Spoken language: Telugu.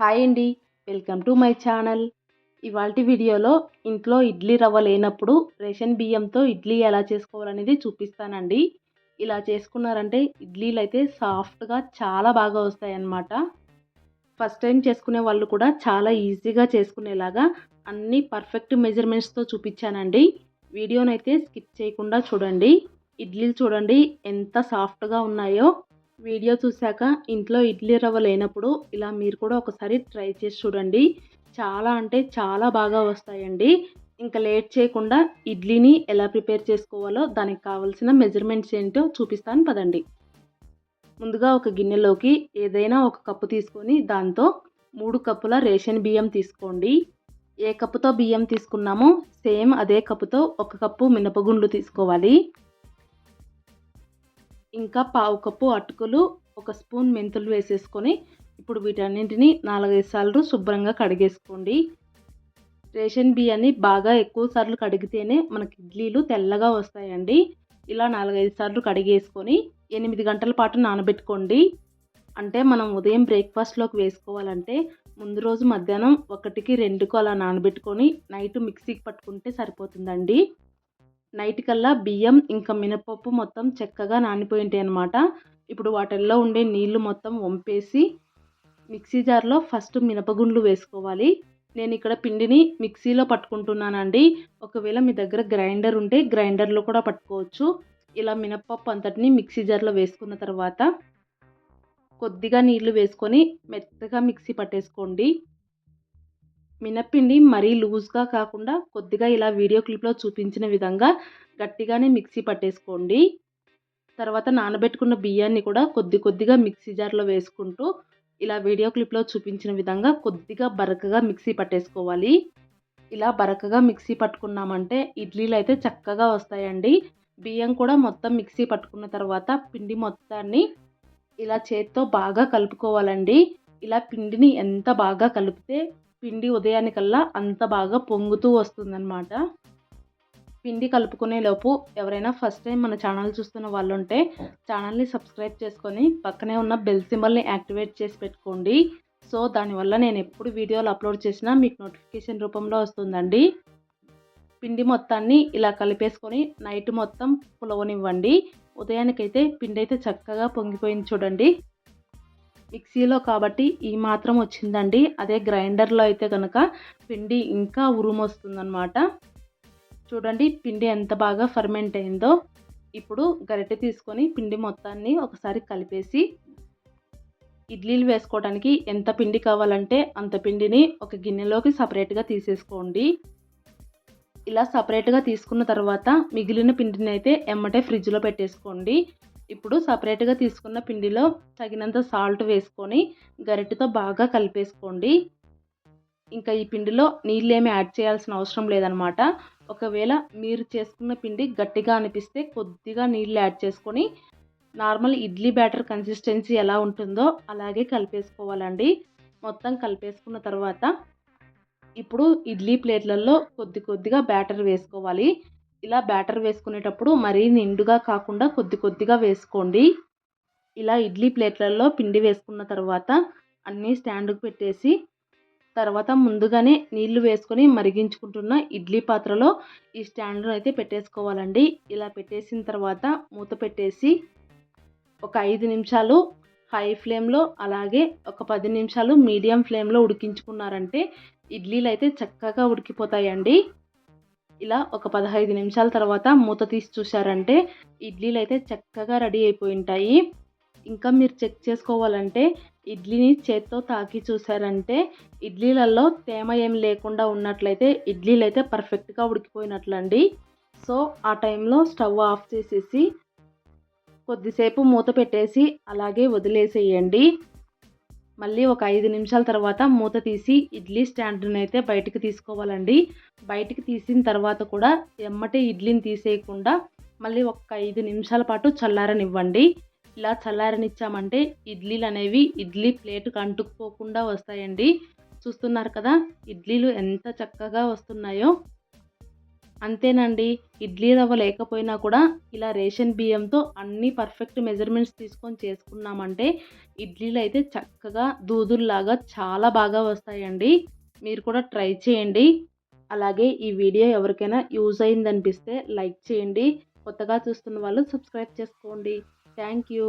హాయ్ అండి వెల్కమ్ టు మై ఛానల్. ఇవాళ వీడియోలో ఇంట్లో ఇడ్లీ రవ్వ లేనప్పుడు రేషన్ బియ్యంతో ఇడ్లీ ఎలా చేసుకోవాలనేది చూపిస్తానండి. ఇలా చేసుకున్నారంటే ఇడ్లీలు అయితే సాఫ్ట్గా చాలా బాగా వస్తాయన్నమాట. ఫస్ట్ టైం చేసుకునే వాళ్ళు కూడా చాలా ఈజీగా చేసుకునేలాగా అన్ని పర్ఫెక్ట్ మెజర్మెంట్స్తో చూపించానండి. వీడియోనైతే స్కిప్ చేయకుండా చూడండి. ఇడ్లీలు చూడండి ఎంత సాఫ్ట్గా ఉన్నాయో వీడియో చూశాక ఇంట్లో ఇడ్లీ రవ్వ లేనప్పుడు ఇలా మీరు కూడా ఒకసారి ట్రై చేసి చూడండి. చాలా అంటే చాలా బాగా వస్తాయండి. ఇంకా లేట్ చేయకుండా ఇడ్లీని ఎలా ప్రిపేర్ చేసుకోవాలో దానికి కావాల్సిన మెజర్మెంట్స్ ఏంటో చూపిస్తాను పదండి. ముందుగా ఒక గిన్నెలోకి ఏదైనా ఒక కప్పు తీసుకొని దాంతో మూడు కప్పుల రేషన్ బియ్యం తీసుకోండి. ఏ కప్పుతో బియ్యం తీసుకున్నామో సేమ్ అదే కప్పుతో ఒక కప్పు మినపగుండ్లు తీసుకోవాలి. ఇంకా పావు కప్పు అటుకులు ఒక స్పూన్ మెంతులు వేసేసుకొని ఇప్పుడు వీటన్నింటిని నాలుగైదు సార్లు శుభ్రంగా కడిగేసుకోండి. రేషన్ బియ్యాన్ని బాగా ఎక్కువ సార్లు కడిగితేనే మనకి ఇడ్లీలు తెల్లగా వస్తాయండి. ఇలా నాలుగైదు సార్లు కడిగేసుకొని ఎనిమిది గంటల పాటు నానబెట్టుకోండి. అంటే మనం ఉదయం బ్రేక్ఫాస్ట్లోకి వేసుకోవాలంటే ముందు రోజు మధ్యాహ్నం ఒకటికి రెండుకు అలా నానబెట్టుకొని నైట్ మిక్సీకి పట్టుకుంటే సరిపోతుందండి. నైట్ కల్లా బియ్యం ఇంకా మినపప్పు మొత్తం చక్కగా నానిపోయింటాయి అనమాట ఇప్పుడు వాటిల్లో ఉండే నీళ్ళు మొత్తం వంపేసి మిక్సీ జార్లో ఫస్ట్ మినపగుండ్లు వేసుకోవాలి. నేను ఇక్కడ పిండిని మిక్సీలో పట్టుకుంటున్నానండి. ఒకవేళ మీ దగ్గర గ్రైండర్ ఉంటే గ్రైండర్లో కూడా పట్టుకోవచ్చు. ఇలా మినపప్పు అంతటిని మిక్సీ జార్లో వేసుకున్న తర్వాత కొద్దిగా నీళ్ళు వేసుకొని మెత్తగా మిక్సీ పట్టేసుకోండి. మినప్పిండి మరీ లూజ్గా కాకుండా కొద్దిగా ఇలా వీడియో క్లిప్లో చూపించిన విధంగా గట్టిగానే మిక్సీ పట్టేసుకోండి. తర్వాత నానబెట్టుకున్న బియ్యాన్ని కూడా కొద్ది కొద్దిగా మిక్సీ జార్లో వేసుకుంటూ ఇలా వీడియో క్లిప్లో చూపించిన విధంగా కొద్దిగా బరకగా మిక్సీ పట్టేసుకోవాలి. ఇలా బరకగా మిక్సీ పట్టుకున్నామంటే ఇడ్లీలు అయితే చక్కగా వస్తాయండి. బియ్యం కూడా మొత్తం మిక్సీ పట్టుకున్న తర్వాత పిండి మొత్తాన్ని ఇలా చేత్తో బాగా కలుపుకోవాలండి. ఇలా పిండిని ఎంత బాగా కలిపితే పిండి ఉదయానికల్లా అంత బాగా పొంగుతూ వస్తుందన్నమాట. పిండి కలుపుకునే లోపు ఎవరైనా ఫస్ట్ టైం మన ఛానల్ చూస్తున్న వాళ్ళు ఉంటే ఛానల్ని సబ్స్క్రైబ్ చేసుకొని పక్కనే ఉన్న బెల్ సింబల్ని యాక్టివేట్ చేసి పెట్టుకోండి. సో దానివల్ల నేను ఎప్పుడు వీడియోలు అప్లోడ్ చేసినా మీకు నోటిఫికేషన్ రూపంలో వస్తుందండి. పిండి మొత్తాన్ని ఇలా కలిపేసుకొని నైట్ మొత్తం పులవనివ్వండి. ఉదయానికైతే పిండి అయితే చక్కగా పొంగిపోయింది చూడండి. మిక్సీలో కాబట్టి ఈ మాత్రం వచ్చిందండి. అదే గ్రైండర్లో అయితే కనుక పిండి ఇంకా ఉరుమొస్తుందనమాట చూడండి పిండి ఎంత బాగా ఫర్మెంట్ అయిందో. ఇప్పుడు గరిటె తీసుకొని పిండి మొత్తాన్ని ఒకసారి కలిపేసి ఇడ్లీలు వేసుకోవడానికి ఎంత పిండి కావాలంటే అంత పిండిని ఒక గిన్నెలోకి సపరేట్గా తీసేసుకోండి. ఇలా సపరేట్గా తీసుకున్న తర్వాత మిగిలిన పిండిని అయితే ఎమ్మటే ఫ్రిడ్జ్లో పెట్టేసుకోండి. ఇప్పుడు సపరేట్గా తీసుకున్న పిండిలో తగినంత సాల్ట్ వేసుకొని గరిటెతో బాగా కలిపేసుకోండి. ఇంకా ఈ పిండిలో నీళ్ళు ఏమి యాడ్ చేయాల్సిన అవసరం లేదనమాట. ఒకవేళ మీరు చేసుకున్న పిండి గట్టిగా అనిపిస్తే కొద్దిగా నీళ్ళు యాడ్ చేసుకొని నార్మల్ ఇడ్లీ బ్యాటర్ కన్సిస్టెన్సీ ఎలా ఉంటుందో అలాగే కలిపేసుకోవాలండి. మొత్తం కలిపేసుకున్న తర్వాత ఇప్పుడు ఇడ్లీ ప్లేట్లలో కొద్ది కొద్దిగా బ్యాటర్ వేసుకోవాలి. ఇలా బ్యాటర్ వేసుకునేటప్పుడు మరీ నిండుగా కాకుండా కొద్ది కొద్దిగా వేసుకోండి. ఇలా ఇడ్లీ ప్లేట్లలో పిండి వేసుకున్న తర్వాత అన్నీ స్టాండ్కు పెట్టేసి తర్వాత ముందుగానే నీళ్ళు వేసుకొని మరిగించుకుంటున్న ఇడ్లీ పాత్రలో ఈ స్టాండ్ను అయితే పెట్టేసుకోవాలండి. ఇలా పెట్టేసిన తర్వాత మూత పెట్టేసి ఒక ఐదు నిమిషాలు హై ఫ్లేమ్లో అలాగే ఒక పది నిమిషాలు మీడియం ఫ్లేమ్లో ఉడికించుకున్నారంటే ఇడ్లీలు అయితే చక్కగా ఉడికిపోతాయండి. ఇలా ఒక పదహైదు నిమిషాల తర్వాత మూత తీసి చూసారంటే ఇడ్లీలు అయితే చక్కగా రెడీ అయిపోయి ఉంటాయి ఇంకా మీరు చెక్ చేసుకోవాలంటే ఇడ్లీని చేత్తో తాకి చూసారంటే ఇడ్లీలలో తేమ ఏం లేకుండా ఉన్నట్లయితే ఇడ్లీలు అయితే పర్ఫెక్ట్గా ఉడికిపోయినట్లండి. సో ఆ టైంలో స్టవ్ ఆఫ్ చేసేసి కొద్దిసేపు మూత పెట్టేసి అలాగే వదిలేసేయండి. మళ్ళీ ఒక ఐదు నిమిషాల తర్వాత మూత తీసి ఇడ్లీ స్టాండ్ని అయితే బయటికి తీసుకోవాలండి. బయటికి తీసిన తర్వాత కూడా ఎమ్మటే ఇడ్లీని తీసేయకుండా మళ్ళీ ఒక ఐదు నిమిషాల పాటు చల్లారనివ్వండి. ఇలా చల్లారనిచ్చామంటే ఇడ్లీలు అనేవి ఇడ్లీ ప్లేట్కి అంటుకుపోకుండా వస్తాయండి. చూస్తున్నారు కదా ఇడ్లీలు ఎంత చక్కగా వస్తున్నాయో. అంతేనండి. ఇడ్లీ రవ్వ లేకపోయినా కూడా ఇలా రేషన్ బియ్యంతో అన్ని పర్ఫెక్ట్ మెజర్మెంట్స్ తీసుకొని చేసుకున్నామంటే ఇడ్లీలు అయితే చక్కగా దూదుల్లాగా చాలా బాగా వస్తాయండి. మీరు కూడా ట్రై చేయండి. అలాగే ఈ వీడియో ఎవరికైనా యూజ్ అయిందనిపిస్తే లైక్ చేయండి. కొత్తగా చూస్తున్న వాళ్ళు సబ్స్క్రైబ్ చేసుకోండి. Thank you.